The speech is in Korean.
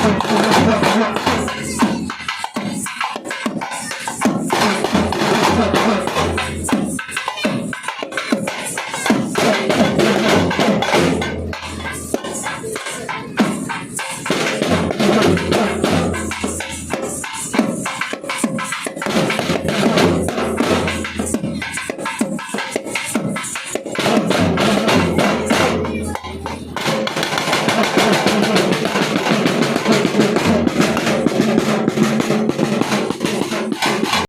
Ha ha ha.